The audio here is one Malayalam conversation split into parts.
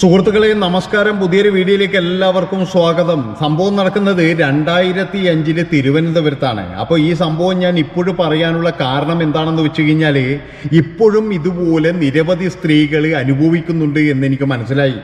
സുഹൃത്തുക്കളെ നമസ്കാരം. പുതിയൊരു വീഡിയോയിലേക്ക് എല്ലാവർക്കും സ്വാഗതം. സംഭവം നടക്കുന്നത് രണ്ടായിരത്തി അഞ്ചിൽ തിരുവനന്തപുരത്താണ്. അപ്പോൾ ഈ സംഭവം ഞാൻ ഇപ്പോഴും പറയാനുള്ള കാരണം എന്താണെന്ന് വെച്ച് കഴിഞ്ഞാൽ ഇപ്പോഴും ഇതുപോലെ നിരവധി സ്ത്രീകൾ അനുഭവിക്കുന്നുണ്ട് എന്ന് എനിക്ക് മനസ്സിലായി.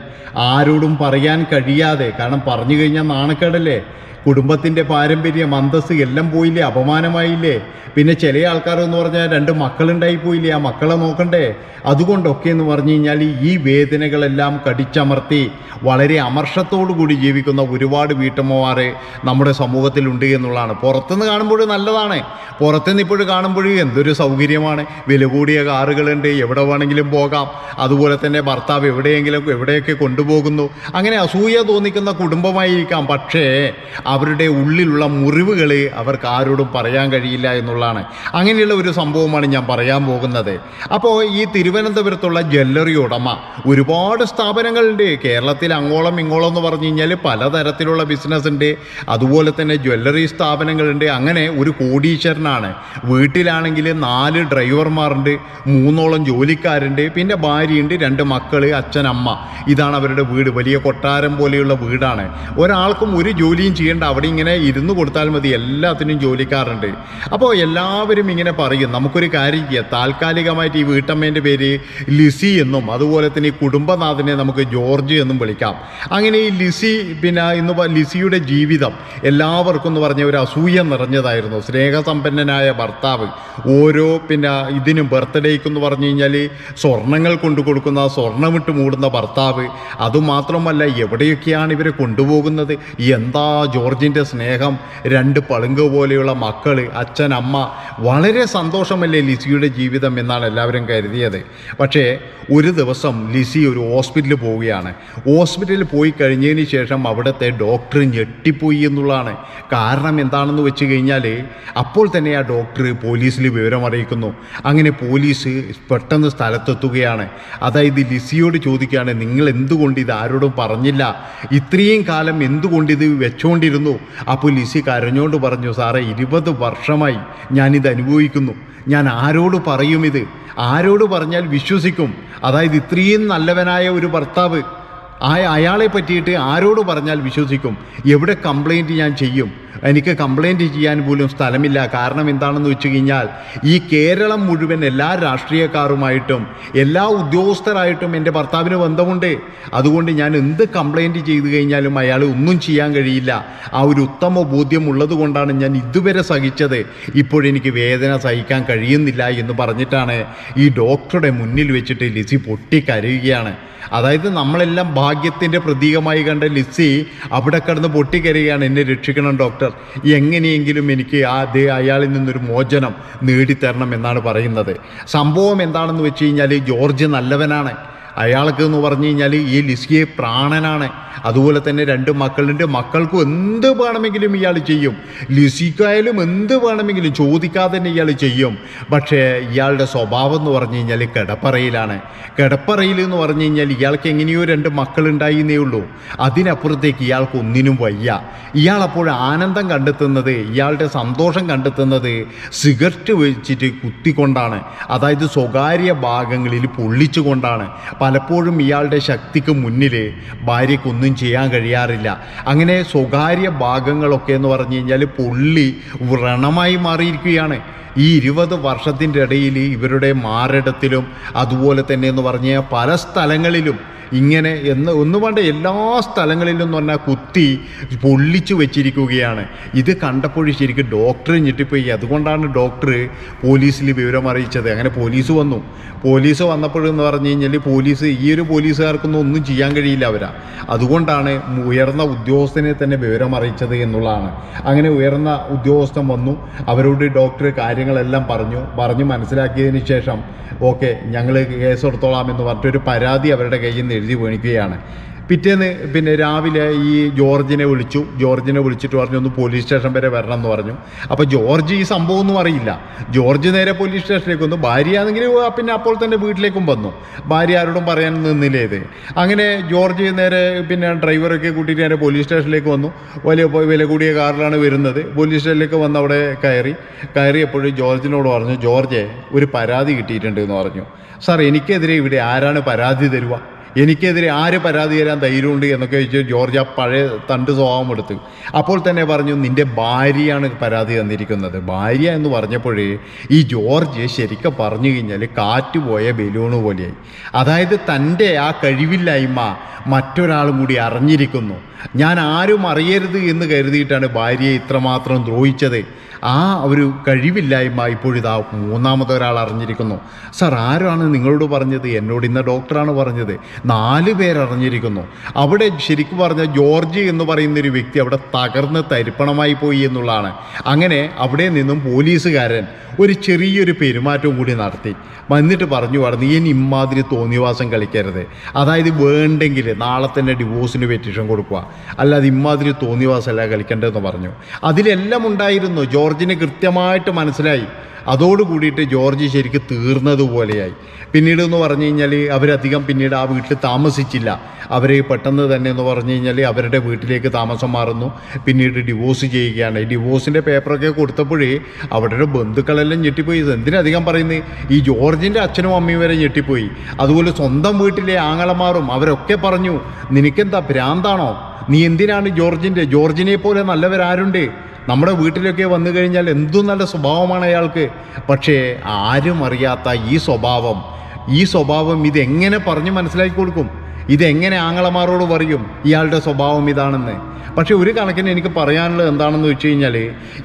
ആരോടും പറയാൻ കഴിയാതെ. കാരണം പറഞ്ഞു കഴിഞ്ഞാൽ നാണക്കേടല്ലേ? കുടുംബത്തിന്റെ പാരമ്പര്യം അന്തസ് എല്ലാം പോയില്ലേ? അപമാനമായില്ലേ? പിന്നെ ചില ആൾക്കാർ എന്ന് പറഞ്ഞാൽ രണ്ട് മക്കളുണ്ടായി പോയില്ലേ? ആ മക്കളെ നോക്കണ്ടേ? അതുകൊണ്ടൊക്കെ എന്ന് പറഞ്ഞു കഴിഞ്ഞാൽ ഈ വേദനകളെല്ലാം കടിച്ചമർത്തി വളരെ അമർഷത്തോടു കൂടി ജീവിക്കുന്ന ഒരുപാട് വീട്ടമ്മമാർ നമ്മുടെ സമൂഹത്തിലുണ്ട് എന്നുള്ളതാണ്. പുറത്തുനിന്ന് കാണുമ്പോൾ നല്ലതാണ്. പുറത്തുനിന്ന് ഇപ്പോഴും കാണുമ്പോൾ എന്തൊരു സൗകര്യമാണ്. വില കൂടിയ കാറുകളുണ്ട്. എവിടെ വേണമെങ്കിലും പോകാം. അതുപോലെ തന്നെ ഭർത്താവ് എവിടെയെങ്കിലും എവിടെയൊക്കെ കൊണ്ടുപോകുന്നു. അങ്ങനെ അസൂയ തോന്നിക്കുന്ന കുടുംബമായിരിക്കാം. പക്ഷേ അവരുടെ ഉള്ളിലുള്ള മുറിവുകൾ അവർക്ക് ആരോടും പറയാൻ കഴിയില്ല എന്നുള്ളതാണ്. അങ്ങനെയുള്ള ഒരു സംഭവമാണ് ഞാൻ പറയാൻ പോകുന്നത്. അപ്പോൾ ഈ തിരുവനന്തപുരത്തുള്ള ജ്വല്ലറി ഉടമ ഒരുപാട് സ്ഥാപനങ്ങളുണ്ട്. കേരളത്തിൽ അങ്ങോളം ഇങ്ങോളം എന്ന് പറഞ്ഞു കഴിഞ്ഞാൽ പലതരത്തിലുള്ള ബിസിനസ് ഉണ്ട് അതുപോലെ തന്നെ ജ്വല്ലറി സ്ഥാപനങ്ങളുണ്ട്. അങ്ങനെ ഒരു കോടീശ്വരനാണ്. വീട്ടിലാണെങ്കിൽ നാല് ഡ്രൈവർമാരുണ്ട് മൂന്നോളം ജോലിക്കാരുണ്ട് പിന്നെ ഭാര്യയുണ്ട് രണ്ട് മക്കൾ അച്ഛൻ അമ്മ ഇതാണ് അവരുടെ വീട്. വലിയ കൊട്ടാരം പോലെയുള്ള വീടാണ്. ഒരാൾക്കും ഒരു ജോലിയും ചെയ്യേണ്ട അവിടെ ഇങ്ങനെ ഇരുന്ന് കൊടുത്താൽ മതി. എല്ലാത്തിനും ജോലിക്കാരുണ്ട്. അപ്പോൾ എല്ലാവരും ഇങ്ങനെ പറയും. നമുക്കൊരു കാര്യം ചെയ്യാം. താൽക്കാലികമായിട്ട് ഈ വീട്ടമ്മേന്റെ പേര് ലിസി എന്നും അതുപോലെ തന്നെ ഈ കുടുംബനാഥനെ നമുക്ക് ജോർജ് എന്നും വിളിക്കാം. അങ്ങനെ ഈ ലിസി പിന്നെ ഇന്ന് ലിസിയുടെ ജീവിതം എല്ലാവർക്കും എന്ന് പറഞ്ഞ ഒരു അസൂയ നിറഞ്ഞതായിരുന്നു. സ്നേഹസമ്പന്നനായ ഭർത്താവ് ഓരോ പിന്നെ ഇതിനും ബർത്ത്ഡേക്ക് എന്ന് പറഞ്ഞു കഴിഞ്ഞാൽ സ്വർണങ്ങൾ കൊണ്ടു കൊടുക്കുന്ന സ്വർണമിട്ട് മൂടുന്ന ഭർത്താവ്. അതുമാത്രമല്ല എവിടെയൊക്കെയാണ് ഇവരെ കൊണ്ടുപോകുന്നത്? എന്താ ജോർജിന്റെ സ്നേഹം രണ്ട് പളുങ്ക് പോലെയുള്ള മക്കൾ അച്ഛൻ അമ്മ വളരെ സന്തോഷമല്ലേ ലിസിയുടെ ജീവിതം എന്നാണ് എല്ലാവരും കരുതിയത്. പക്ഷേ ഒരു ദിവസം ലിസി ഒരു ഹോസ്പിറ്റലിൽ പോവുകയാണ്. ഹോസ്പിറ്റലിൽ പോയി കഴിഞ്ഞതിന് ശേഷം അവിടുത്തെ ഡോക്ടർ ഞെട്ടിപ്പോയി എന്നുള്ളതാണ്. കാരണം എന്താണെന്ന് വെച്ച് കഴിഞ്ഞാൽ അപ്പോൾ തന്നെ ആ ഡോക്ടർ പോലീസിൽ വിവരം അറിയിക്കുന്നു. അങ്ങനെ പോലീസ് പെട്ടെന്ന് സ്ഥലത്തെത്തുകയാണ്. അതായത് ലിസിയോട് ചോദിക്കുകയാണ് നിങ്ങൾ എന്തുകൊണ്ട് ഇത് ആരോടും പറഞ്ഞില്ല? ഇത്രയും കാലം എന്തുകൊണ്ട് ഇത് വെച്ചുകൊണ്ടിരുന്നു അപ്പോൾ ലിസി കരഞ്ഞോണ്ട് പറഞ്ഞു സാറേ ഇരുപത് വർഷമായി ഞാനിത് അനുഭവിക്കുന്നു. ഞാൻ ആരോട് പറയും ഇത്? ആരോട് പറഞ്ഞാൽ വിശ്വസിക്കും. അതായത് ഇത്രയും നല്ലവനായ ഒരു ഭർത്താവ് ആ അയാളെ പറ്റിയിട്ട് ആരോട് പറഞ്ഞാൽ വിശ്വസിക്കും? എവിടെ കംപ്ലൈന്റ് ഞാൻ ചെയ്യും? എനിക്ക് കംപ്ലൈന്റ് ചെയ്യാൻ പോലും സ്ഥലമില്ല. കാരണം എന്താണെന്ന് വെച്ച് കഴിഞ്ഞാൽ ഈ കേരളം മുഴുവൻ എല്ലാ രാഷ്ട്രീയക്കാരുമായിട്ടും എല്ലാ ഉദ്യോഗസ്ഥരായിട്ടും എന്റെ ഭർത്താവിന് ബന്ധമുണ്ട്. അതുകൊണ്ട് ഞാൻ എന്ത് കംപ്ലൈന്റ് ചെയ്തു കഴിഞ്ഞാലും അയാൾ ഒന്നും ചെയ്യാൻ കഴിയില്ല. ആ ഒരു ഉത്തമ ബോധ്യം ഉള്ളത് കൊണ്ടാണ് ഞാൻ ഇതുവരെ സഹിച്ചത്. ഇപ്പോഴെനിക്ക് വേദന സഹിക്കാൻ കഴിയുന്നില്ല എന്ന് പറഞ്ഞിട്ടാണ് ഈ ഡോക്ടറുടെ മുന്നിൽ വെച്ചിട്ട് ലിസി പൊട്ടിക്കരയുകയാണ്. അതായത് നമ്മളെല്ലാം ഭാഗ്യത്തിന്റെ പ്രതീകമായി കണ്ട ലിസി അവിടെ കിടന്ന് പൊട്ടിക്കരയുകയാണ്. എന്നെ രക്ഷിക്കണം ഡോക്ടർ എങ്ങനെയെങ്കിലും എനിക്ക് ആ അയാളിൽ നിന്നൊരു മോചനം നേടിത്തരണം എന്നാണ് പറയുന്നത്. സംഭവം എന്താണെന്ന് വെച്ച് കഴിഞ്ഞാൽ ജോർജ് നല്ലവനാണ്. അയാൾക്ക് എന്ന് പറഞ്ഞു കഴിഞ്ഞാൽ ഈ ലിസിയെ പ്രാണനാണ്. അതുപോലെ തന്നെ രണ്ട് മക്കളുണ്ട്. മക്കൾക്കും എന്ത് വേണമെങ്കിലും ഇയാൾ ചെയ്യും. ലിസിക്കായാലും എന്ത് വേണമെങ്കിലും ചോദിക്കാതെ തന്നെ ഇയാൾ ചെയ്യും. പക്ഷേ ഇയാളുടെ സ്വഭാവം എന്ന് പറഞ്ഞു കഴിഞ്ഞാൽ കിടപ്പറയിലാണ്. കിടപ്പറയിൽ എന്ന് പറഞ്ഞു കഴിഞ്ഞാൽ ഇയാൾക്ക് എങ്ങനെയോ രണ്ട് മക്കളുണ്ടായിന്നേ ഉള്ളൂ. അതിനപ്പുറത്തേക്ക് ഇയാൾക്ക് ഒന്നിനും വയ്യ. ഇയാൾ അപ്പോൾ ആനന്ദം കണ്ടെത്തുന്നത് ഇയാളുടെ സന്തോഷം കണ്ടെത്തുന്നത് സിഗരറ്റ് വെച്ചിട്ട് കുത്തിക്കൊണ്ടാണ്. അതായത് സ്വകാര്യ ഭാഗങ്ങളിൽ പൊള്ളിച്ചുകൊണ്ടാണ്. പലപ്പോഴും ഇയാളുടെ ശക്തിക്ക് മുന്നിൽ ഭാര്യയ്ക്കൊന്നും ചെയ്യാൻ കഴിയാറില്ല. അങ്ങനെ സ്വകാര്യ ഭാഗങ്ങളൊക്കെ എന്ന് പറഞ്ഞു കഴിഞ്ഞാൽ പുള്ളി വ്രണമായി മാറിയിരിക്കുകയാണ്. ഈ ഇരുപത് വർഷത്തിന്റെ ഇടയിൽ ഇവരുടെ മാറിടത്തിലും അതുപോലെ തന്നെ എന്ന് പറഞ്ഞ പല സ്ഥലങ്ങളിലും ഇങ്ങനെ എന്ന് ഒന്ന് വേണ്ട എല്ലാ സ്ഥലങ്ങളിലും എന്ന് പറഞ്ഞാൽ കുത്തി പൊള്ളിച്ചു വെച്ചിരിക്കുകയാണ്. ഇത് കണ്ടപ്പോൾ ശരിക്കും ഡോക്ടർ ഞെട്ടിപ്പോയി. അതുകൊണ്ടാണ് ഡോക്ടർ പോലീസിൽ വിവരം അറിയിച്ചത്. അങ്ങനെ പോലീസ് വന്നു. പോലീസ് വന്നപ്പോഴെന്ന് പറഞ്ഞു കഴിഞ്ഞാൽ പോലീസ് ഈ ഒരു പോലീസുകാർക്കൊന്നും ഒന്നും ചെയ്യാൻ കഴിയില്ല അവരാ. അതുകൊണ്ടാണ് ഉയർന്ന ഉദ്യോഗസ്ഥനെ തന്നെ വിവരം അറിയിച്ചത് എന്നുള്ളതാണ്. അങ്ങനെ ഉയർന്ന ഉദ്യോഗസ്ഥൻ വന്നു. അവരോട് ഡോക്ടർ കാര്യങ്ങളെല്ലാം പറഞ്ഞു. പറഞ്ഞു മനസ്സിലാക്കിയതിന് ശേഷം ഓക്കെ ഞങ്ങൾ കേസ് എടുത്തോളാം എന്ന് പറഞ്ഞിട്ടൊരു പരാതി അവരുടെ കയ്യിൽ നിന്ന് എഴുതി മേടിക്കുകയാണ് പിറ്റേന്ന് പിന്നെ രാവിലെ ഈ ജോർജിനെ വിളിച്ചു. ജോർജിനെ വിളിച്ചിട്ട് പറഞ്ഞു ഒന്ന് പോലീസ് സ്റ്റേഷൻ വരെ വരണം എന്ന് പറഞ്ഞു. അപ്പോൾ ജോർജ് ഈ സംഭവം ഒന്നും അറിയില്ല. ജോർജ് നേരെ പോലീസ് സ്റ്റേഷനിലേക്ക് വന്നു. ഭാര്യ ആണെങ്കിൽ പിന്നെ അപ്പോൾ തന്നെ വീട്ടിലേക്കും വന്നു. ഭാര്യ ആരോടും പറയാൻ നിന്നില്ല ഇത്? അങ്ങനെ ജോർജ് നേരെ പിന്നെ ഡ്രൈവറൊക്കെ കൂട്ടിയിട്ട് നേരെ പോലീസ് സ്റ്റേഷനിലേക്ക് വന്നു. വലിയ വില കൂടിയ കാറിലാണ് വരുന്നത്. പോലീസ് സ്റ്റേഷനിലേക്ക് വന്ന് അവിടെ കയറി. കയറിയപ്പോഴും ജോർജിനോട് പറഞ്ഞു ജോർജെ ഒരു പരാതി കിട്ടിയിട്ടുണ്ട് എന്ന് പറഞ്ഞു. സാർ എനിക്കെതിരെ ഇവിടെ ആരാണ് പരാതി തരുക? എനിക്കെതിരെ ആര് പരാതി തരാൻ ധൈര്യമുണ്ട് എന്നൊക്കെ ചോദിച്ചു ജോർജ് ആ പഴയ തണ്ട് സ്വഭാവം എടുത്തു. അപ്പോൾ തന്നെ പറഞ്ഞു നിന്റെ ഭാര്യയാണ് പരാതി തന്നിരിക്കുന്നത്. ഭാര്യ എന്ന് പറഞ്ഞപ്പോഴേ ഈ ജോർജ് ശരിക്കും പറഞ്ഞു കഴിഞ്ഞാൽ കാറ്റ് പോയ ബലൂണ് പോലെയായി. അതായത് തന്റെ ആ കഴിവില്ലായ്മ മറ്റൊരാളും കൂടി അറിഞ്ഞിരിക്കുന്നു. ഞാൻ ആരും അറിയരുത് എന്ന് കരുതിയിട്ടാണ് ഭാര്യയെ ഇത്രമാത്രം ദ്രോഹിച്ചത്. ആ ഒരു കഴിവില്ലായ്മ ഇപ്പോഴിതാ മൂന്നാമത്തെ ഒരാൾ അറിഞ്ഞിരിക്കുന്നു. സാർ ആരാണ് നിങ്ങളോട് പറഞ്ഞത്? എന്നോട് ഇന്ന ഡോക്ടറാണ് പറഞ്ഞത്. നാല് പേരറിഞ്ഞിരിക്കുന്നു. അവിടെ ശരിക്കും പറഞ്ഞ ജോർജ് എന്ന് പറയുന്ന ഒരു വ്യക്തി അവിടെ തകർന്ന് തരിപ്പണമായി പോയി എന്നുള്ളതാണ്. അങ്ങനെ അവിടെ നിന്നും പോലീസുകാരൻ ഒരു ചെറിയൊരു പെരുമാറ്റവും കൂടി നടത്തി. വന്നിട്ട് പറഞ്ഞു പറഞ്ഞു ഇനി ഇമ്മാതിരി തോന്നിവാസം കളിക്കരുത്. അതായത് വേണ്ടെങ്കിൽ നാളെ തന്നെ ഡിവോഴ്സിന് പെറ്റീഷൻ കൊടുക്കുക. അല്ലാതെ ഇമ്മാതിരി തോന്നിവാസമല്ല കളിക്കേണ്ടതെന്ന് പറഞ്ഞു. അതിലെല്ലാം ഉണ്ടായിരുന്നു. ജോർജിന് കൃത്യമായിട്ട് മനസ്സിലായി. അതോട് കൂടിയിട്ട് ജോർജ് ശരിക്ക് തീർന്നതുപോലെയായി. പിന്നീട് എന്ന് പറഞ്ഞു കഴിഞ്ഞാൽ അവരധികം പിന്നീട് ആ വീട്ടിൽ താമസിച്ചില്ല. അവർ പെട്ടെന്ന് തന്നെ എന്ന് പറഞ്ഞു കഴിഞ്ഞാൽ അവരുടെ വീട്ടിലേക്ക് താമസം മാറുന്നു. പിന്നീട് ഡിവോഴ്സ് ചെയ്യുകയാണ്. ഡിവോഴ്സിന്റെ പേപ്പറൊക്കെ കൊടുത്തപ്പോഴേ അവരുടെ ബന്ധുക്കളെല്ലാം ഞെട്ടിപ്പോയി. എന്തിനധികം പറയുന്നത് ഈ ജോർജിന്റെ അച്ഛനും അമ്മയും വരെ ഞെട്ടിപ്പോയി. അതുപോലെ സ്വന്തം വീട്ടിലെ ആങ്ങളമാറും അവരൊക്കെ പറഞ്ഞു നിനക്കെന്താ ഭ്രാന്താണോ? നീ എന്തിനാണ് ജോർജിന്റെ ജോർജിനെ പോലെ നല്ലവരാരുണ്ട്? നമ്മുടെ വീട്ടിലൊക്കെ വന്നു കഴിഞ്ഞാൽ എന്തു നല്ല സ്വഭാവമാണ് അയാൾക്ക്. പക്ഷേ ആരും അറിയാത്ത ഈ സ്വഭാവം. ഈ സ്വഭാവം ഇതെങ്ങനെ പറഞ്ഞ് മനസ്സിലാക്കി കൊടുക്കും? ഇതെങ്ങനെ ആങ്ങളമാരോട് പറയും? ഇയാളുടെ സ്വഭാവം ഇതാണെന്ന്. പക്ഷെ ഒരു കണക്കിന് എനിക്ക് പറയാനുള്ളത് എന്താണെന്ന് വെച്ച് കഴിഞ്ഞാൽ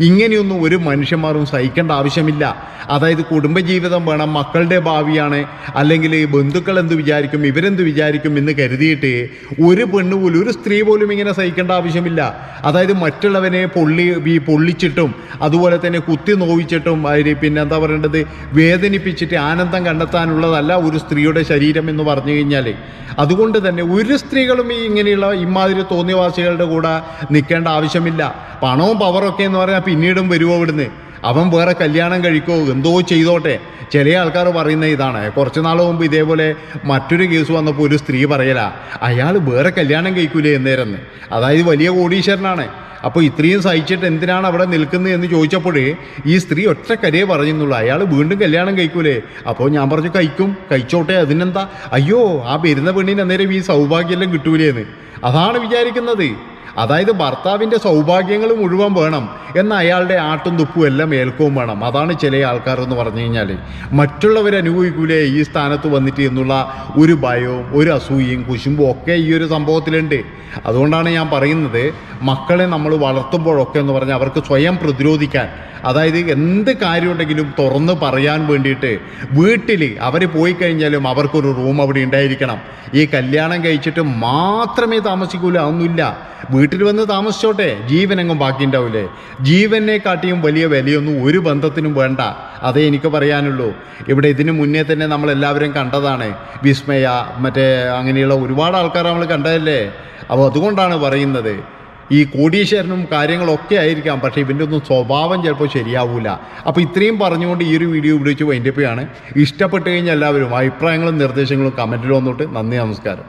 ഇങ്ങനെയൊന്നും ഒരു മനുഷ്യന്മാരും സഹിക്കേണ്ട ആവശ്യമില്ല. അതായത് കുടുംബജീവിതം വേണം മക്കളുടെ ഭാവിയാണ് അല്ലെങ്കിൽ ബന്ധുക്കൾ എന്ത് വിചാരിക്കും ഇവരെന്ത് വിചാരിക്കും എന്ന് കരുതിയിട്ട് ഒരു പെണ്ണ് പോലും ഒരു സ്ത്രീ പോലും ഇങ്ങനെ സഹിക്കേണ്ട ആവശ്യമില്ല. അതായത് മറ്റുള്ളവനെ പൊള്ളി ഈ പൊള്ളിച്ചിട്ടും അതുപോലെ തന്നെ കുത്തി നോവിച്ചിട്ടും അതിന് പിന്നെ എന്താ പറയേണ്ടത്? വേദനിപ്പിച്ചിട്ട് ആനന്ദം കണ്ടെത്താനുള്ളതല്ല ഒരു സ്ത്രീയുടെ ശരീരം എന്ന് പറഞ്ഞു കഴിഞ്ഞാൽ. അതുകൊണ്ട് തന്നെ ഒരു സ്ത്രീകളും ഈ ഇങ്ങനെയുള്ള ഇമാതിരി തോന്നിയവാസികളുടെ കൂടെ നിൽക്കേണ്ട ആവശ്യമില്ല. പണവും പവറൊക്കെ എന്ന് പറഞ്ഞാൽ പിന്നീടും വരുമോ ഇവിടുന്ന്? അവൻ വേറെ കല്യാണം കഴിക്കോ? എന്തോ ചെയ്തോട്ടെ? ചില ആൾക്കാർ പറയുന്ന ഇതാണ്. കുറച്ച് നാൾ മുമ്പ് ഇതേപോലെ മറ്റൊരു കേസ് വന്നപ്പോൾ ഒരു സ്ത്രീ പറയല അയാൾ വേറെ കല്യാണം കഴിക്കൂലേ എന്നേരെന്ന് അതായത് വലിയ കോടീശ്വരനാണ്. അപ്പോൾ ഇത്രയും സഹിച്ചിട്ട് എന്തിനാണ് അവിടെ നിൽക്കുന്നത് എന്ന് ചോദിച്ചപ്പോഴേ ഈ സ്ത്രീ ഒറ്റ കരയെ പറയുന്നുള്ളൂ അയാൾ വീണ്ടും കല്യാണം കഴിക്കൂലേ? അപ്പോൾ ഞാൻ പറഞ്ഞു കഴിക്കും. കഴിച്ചോട്ടെ. അതിനെന്താ? അയ്യോ ആ വരുന്ന പെണ്ണിന് അന്നേരം ഈ സൗഭാഗ്യമെല്ലാം കിട്ടൂലേന്ന്. അതാണ് വിചാരിക്കുന്നത്. അതായത് ഭർത്താവിന്റെ സൗഭാഗ്യങ്ങൾ മുഴുവൻ വേണം എന്ന അയാളുടെ ആട്ടും തുപ്പും എല്ലാം ഏൽക്കവും വേണം. അതാണ് ചില ആൾക്കാർ എന്ന് പറഞ്ഞു കഴിഞ്ഞാൽ മറ്റുള്ളവർ അനുഭവിക്കൂലേ ഈ സ്ഥാനത്ത് വന്നിട്ട് എന്നുള്ള ഒരു ഭയവും ഒരു അസൂയയും കുശുമ്പും ഒക്കെ ഈ ഒരു സംഭവത്തിലുണ്ട്. അതുകൊണ്ടാണ് ഞാൻ പറയുന്നത് മക്കളെ നമ്മൾ വളർത്തുമ്പോഴൊക്കെ എന്ന് പറഞ്ഞാൽ അവർക്ക് സ്വയം പ്രതിരോധിക്കാൻ. അതായത് എന്ത് കാര്യമുണ്ടെങ്കിലും തുറന്ന് പറയാൻ വേണ്ടിയിട്ട് വീട്ടിൽ അവർ പോയി കഴിഞ്ഞാലും അവർക്കൊരു റൂം അവിടെ ഉണ്ടായിരിക്കണം. ഈ കല്യാണം കഴിച്ചിട്ട് മാത്രമേ താമസിക്കൂല ഒന്നുമില്ല വീട്ടിൽ വന്ന് താമസിച്ചോട്ടെ? ജീവനെങ്ങും ജീവനെ കാട്ടിയും വലിയ വിലയൊന്നും ഒരു ബന്ധത്തിനും വേണ്ട. അതേ എനിക്ക് പറയാനുള്ളൂ. ഇവിടെ ഇതിനു മുന്നേ തന്നെ നമ്മൾ എല്ലാവരും കണ്ടതാണ്. വിസ്മയ മറ്റേ അങ്ങനെയുള്ള ഒരുപാട് ആൾക്കാർ നമ്മൾ കണ്ടതല്ലേ? അപ്പോൾ അതുകൊണ്ടാണ് പറയുന്നത്. ഈ കോടീശ്വരനും കാര്യങ്ങളൊക്കെ ആയിരിക്കാം പക്ഷേ ഇവന്റെ ഒന്നും സ്വഭാവം ചിലപ്പോൾ ശരിയാവൂല. അപ്പോൾ ഇത്രയും പറഞ്ഞുകൊണ്ട് ഈ ഒരു വീഡിയോ വിളിച്ച് വൈൻഡപ്പ് ഇഷ്ടപ്പെട്ട് കഴിഞ്ഞാൽ എല്ലാവരും അഭിപ്രായങ്ങളും നിർദ്ദേശങ്ങളും കമന്റിൽ വന്നിട്ട്. നന്ദി നമസ്കാരം.